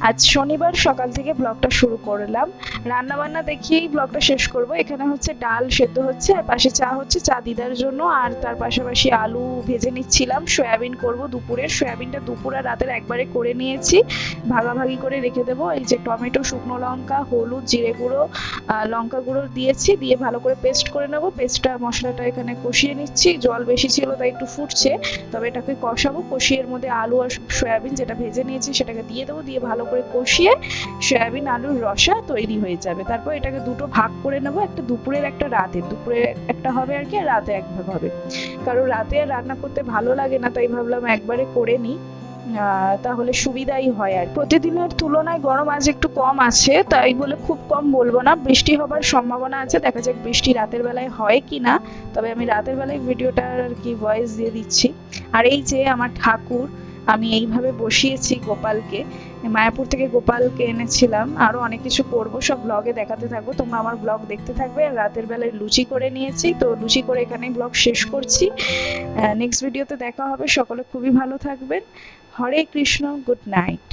আজ শনিবার সকাল থেকে ব্লগটা শুরু করলাম। রান্না বান্না দেখিয়েই ব্লগটা শেষ করব। এখানে হচ্ছে ডাল সেদ্ধ হচ্ছে, আর পাশে চা হচ্ছে চা দিদার জন্য। আর তার পাশাপাশি আলু ভেজে নিচ্ছিলাম। সয়াবিন করব দুপুরের। সয়াবিনটা দুপুর আর রাতের একবারে করে নিয়েছি। ভাগাভাগি করে রেখে দেবো। এই যে টমেটো, শুকনো লঙ্কা, হলুদ, জিরে গুঁড়ো লঙ্কা গুঁড়ো দিয়েছি। দিয়ে ভালো করে পেস্ট করে নেব। পেস্টটা, মশলাটা এখানে কষিয়ে নিচ্ছি। জল বেশি ছিল তাই একটু ফুটছে। তবে এটাকে কষাবো। কষিয়ে এর মধ্যে আলু আর সয়াবিন যেটা ভেজে নিয়েছি সেটাকে দিয়ে দেবো। দিয়ে ভালো করে কষিয়ে সয়াবিন আলুর রসা তৈরি হয়ে যাবে। তারপর এটাকে দুটো ভাগ করে নেব, একটা দুপুরের, একটা রাতের দুপুরে একটা হবে আর কি রাতে এক ভাগ হবে। কারণ রাতে আর রান্না করতে ভালো লাগে না, তাই ভাবলাম একবারে করে নিই। তাহলে সুবিধাই হয় আর প্রতিদিনের তুলনায় গরম আজ একটু কম আছে, তাই বলে খুব কম বলব না। বৃষ্টি হবার সম্ভাবনা আছে, দেখা যাক বৃষ্টি রাতের বেলায় হয় কি না। তবে আমি রাতের বেলায় ভিডিওটার আর কি ভয়েস দিয়ে দিচ্ছি। আর এই যে আমার ঠাকুর, আমি এইভাবে বসিয়েছি গোপালকে। মায়াপুর থেকে গোপালকে এনেছিলাম। আরও অনেক কিছু করব, সব ব্লগে দেখাতে থাকব। তোমরা আমার ব্লগ দেখতে থাকবে। আর রাতের বেলায় লুচি করে নিয়েছি। তো লুচি করে এখানেই ব্লগ শেষ করছি। নেক্সট ভিডিওতে দেখা হবে। সকলে খুবই ভালো থাকবেন। হরে কৃষ্ণ গুড নাইট